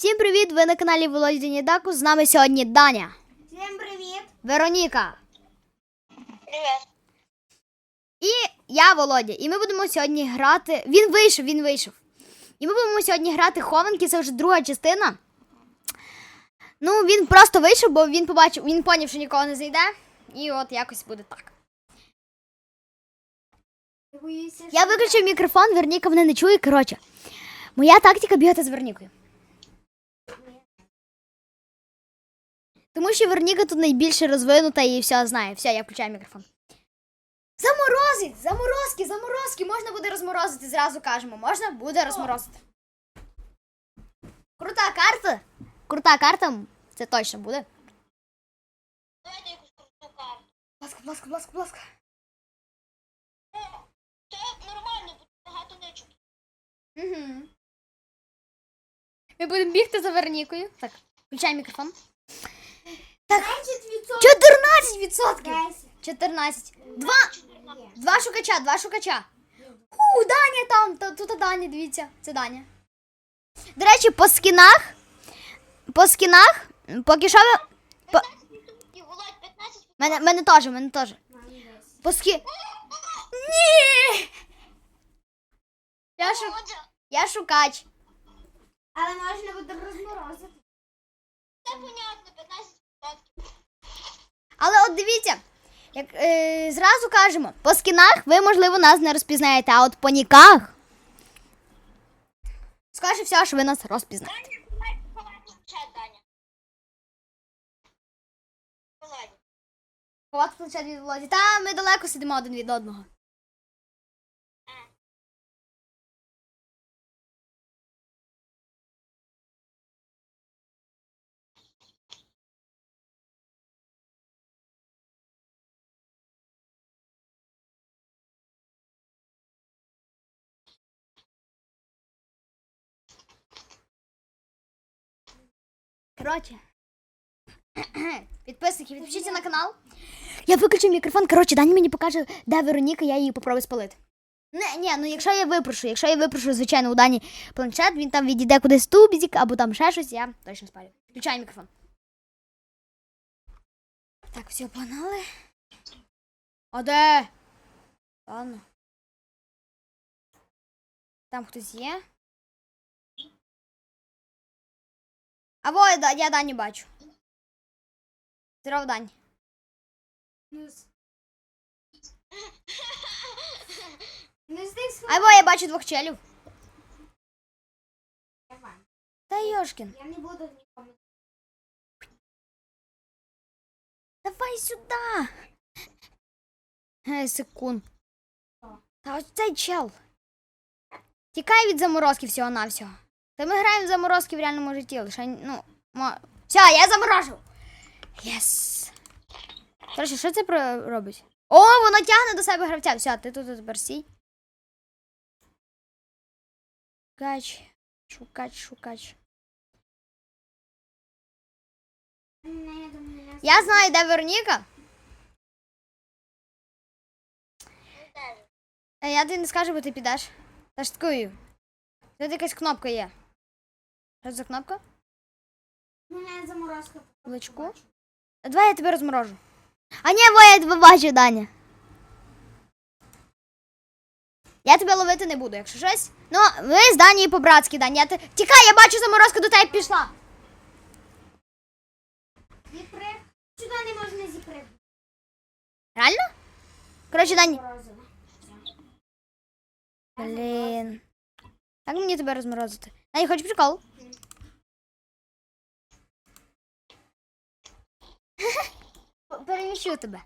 Всім привіт! Ви на каналі Володя Даку. З нами сьогодні Даня, Всім привіт! Вероніка Привіт! і я Володя. І ми будемо сьогодні грати. Він вийшов, він вийшов. І ми будемо сьогодні грати хованки, це вже друга частина. Ну, він просто вийшов, бо він побачив, він поняв, що нікого не зайде. І от якось буде так. Я виключив мікрофон, Верніка мене не чує. Коротше, моя тактика бігати з Вернікою. Тому що Верніка тут найбільше розвинута і все знає. Все, я включаю мікрофон. Заморозить! Заморозки, заморозки! Можна буде розморозити, зразу кажемо. Можна буде розморозити. Крута карта. Крута карта. Це точно буде. Давайте якусь круту карту. Ласка, ласка, ласка, ласка. Це нормально, тут багато ничок. Угу. Ми будемо бігти за Вернікою. Так, включай мікрофон. Так. 14%! 14. Два, два шукача, два шукача. У, Даня там, та- тут Даня, дивіться, це Даня. До речі, по скінах, по скінах, поки що ви... По... І Володь 15 Мене, мене теж, мене теж. По скі... Ні! Я, шу... Я шукач. Але можна буде розморозити. Це понятно, 15%. Але от дивіться, як е, зразу кажемо, по скінах ви, можливо, нас не розпізнаєте, а от по ніках. Скаже все, що ви нас розпізнаєте. Ховати планшет від Володі. Та ми далеко сидимо один від одного. Коротше. Підписники, підпишіться на канал. Я виключив мікрофон. Коротше, Даня мені покаже, де Вероніка, я її попробую спалити. Не, ні, ну якщо я випрошу, якщо я випрошу, звичайно, у Дані планшет, він там відійде кудись в тубзик, або там ще щось, я точно спалю. Включай мікрофон. Так, все, погнали. А де? Ладно. Там хтось є. А во, я, я Даню бачу. Здоров, Дань. Не здесь А во, я бачу двох челів. Та Йошкін. Я не буду нікому. Давай сюди. Е, секунд. Та ось цей чел. Тікай від заморозки всього навсього. Та ми граємо в заморозки в реальному житті, лише, ну, мо... Все, я заморожу. Єс. Короче, що це робить? О, воно тягне до себе гравця. Все, ти тут тепер стій. Шукач, шукач, шукач. Я знаю, де Вероніка. Я тобі не скажу, бо ти підеш. Та ж такою. Тут якась кнопка є. Що це за кнопка? Мене заморозка. Личку. Давай я тебе розморожу. А ні, во, я тебе бачу, Даня. Я тебе ловити не буду, якщо щось. Ну, ви з Данії по-братськи, Даня. Я те... Тікай, я бачу заморозка до тебе пішла. Зіприг. Сюди не можна зіприг. Реально? Коротше. Морозиво. Блін. Як мені тебе розморозити? Даня, хочеш прикол? Переміщу тебе.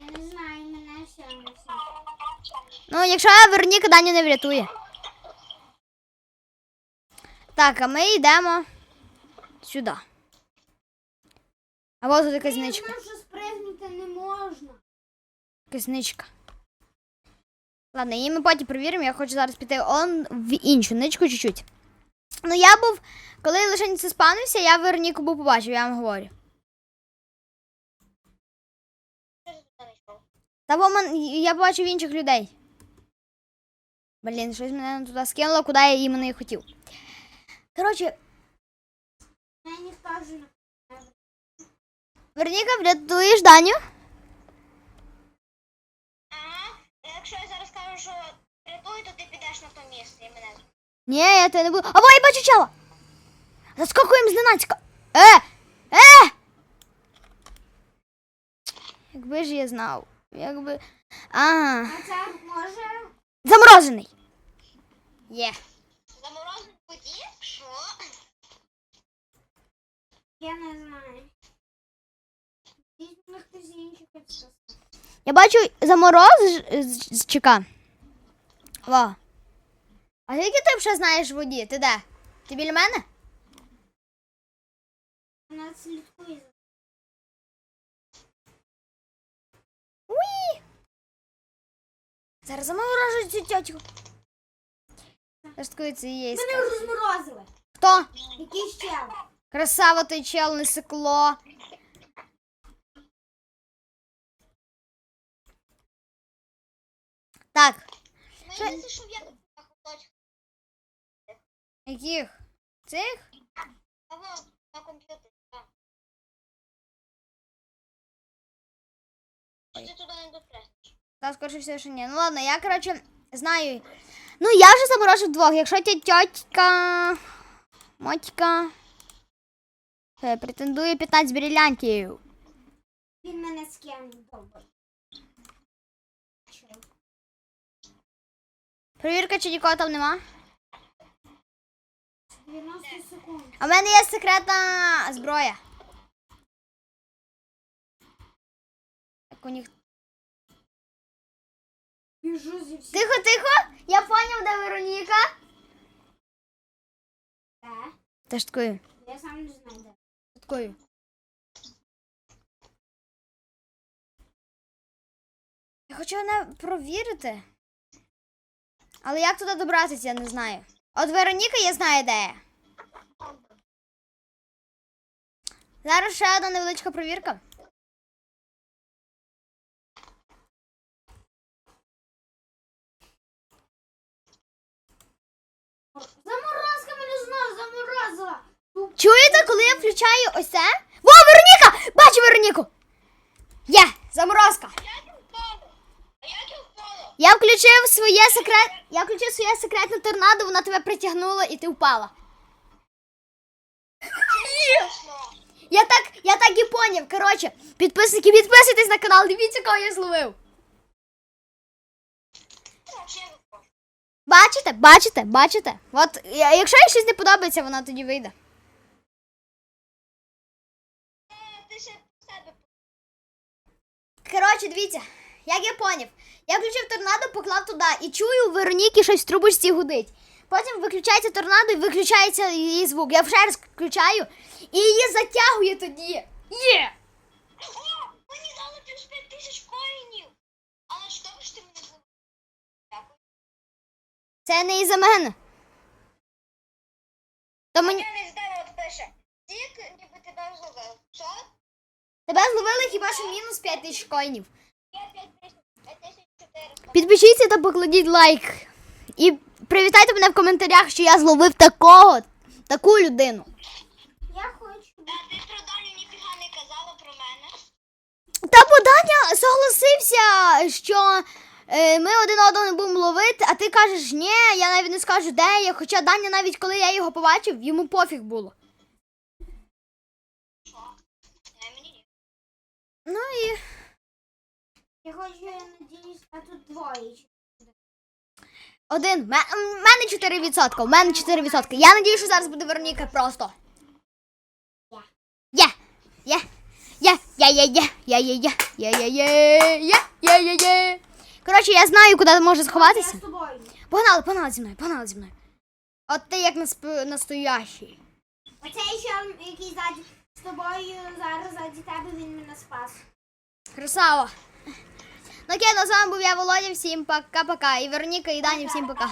Я не знаю, мене все не. Ну, якщо я Вероніка Даню не врятує. Так, а ми йдемо сюди. А ось тут якась ничка. Нам що спригнути не можна. Якась ничка. Ладно, її ми потім перевіримо. Я хочу зараз піти он в іншу ничку чуть-чуть. Ну, я був, коли лише це спавнився, я Вероніку був побачив, я вам говорю. Та бо мен, я бачив інших людей. Блін, щось мене туди скинуло, куди я іменно і хотів. Коротше, теж не Вероніка, врятуєш Даню? Ага. Якщо я зараз кажу, що рятую, то ти підеш на то місце і мене. Ні, я тебе не буду. Або я бачу чела! Заскокуємо зненацька. Е! Е! Якби ж я знав. Якби. Ага. А це може Заморожений. Є. заморозити в воді? Що? Я не знаю. Я бачу замороз з- з- з. Во. А скільки ти вже знаєш воді? Ти де? Ти біля мене? Вона слідкує за Зараз заморожу цю тьотю. Слідкує це є. Мене розморозили. Хто? Який ще? Красава той чел, не секло. Так, Мені щоб я яких? Цих? Або на комп'ютері. так. Ти туди не допреш? Та скоріше все, що ні. Ну ладно, я, коротше, знаю. Ну, я вже заморожу двох. Якщо ця тьотька, мотька, претендує 15 брилянтів. Він мене скинув добре. Перевірка, чи нікого там нема. 90 секунд. А в мене є секретна зброя. Так у них. Біжу зі всіх. Тихо, тихо! Я поняв, де Вероніка. Де? Теж такою. Я сам не знаю де. Такою. Я хочу мене провірити. Але як туди добратися, я не знаю. От Вероніка я знаю, де. Зараз ще одна невеличка провірка. Заморозка мене знову заморозила. Чуєте, коли я включаю ось це? Во, Вероніка! Бачу Вероніку! Є, заморозка. Я включив своє секрет. Я включив своє секретне торнадо, вона тебе притягнула і ти впала. Я так, я так і поняв. Коротше, підписники, підписуйтесь на канал, дивіться, кого я зловив. Бачите, бачите, бачите? От якщо їй щось не подобається, вона тоді вийде. Себе Коротше, дивіться, як я поняв. Я включив торнадо, поклав туди і чую у Вероніки щось в трубочці гудить. Потім виключається торнадо і виключається її звук. Я ще раз включаю і її затягує тоді. Є! О, мені дали плюс 5 тисяч коїнів. Але ж ти мене зловив. Дякую. Це не із-за мене. То мені... Я не знаю, от пише. Тік, ніби тебе зловив. Що? Тебе зловили хіба що мінус 5 тисяч коїнів. Я 5 тисяч, 5 тисяч 400. Підпишіться та покладіть лайк. І привітайте мене в коментарях, що я зловив такого, таку людину. Я хочу. А ти про Даню ніфіга не казала про мене? Та бо Даня согласився, що е, ми один одного не будемо ловити, а ти кажеш, ні, я навіть не скажу, де я. Хоча Даня навіть коли я його побачив, йому пофіг було. Що? Не, мені ні. Ну і Я хочу, я надіюсь, а тут двоє. один. М, мене 4%. У мене 4%. Я надію, що зараз буде Вероніка просто. Є. Є. Є. Є. Є. Є. Є. Є. Є. Є. Є. Є. Є. Є. Є. Коротше, я знаю, куди може сховатися. Я з тобою. Погнали, погнали зі мною, погнали зі мною. От ти як насп- настоящий. Оцей ще, який ззаді з тобою зараз заді тебе, він мене спас. Красава. Ну окей, ну з вами був я Володя, всім пока-пока. І Вероніка, і Дані, всім пока.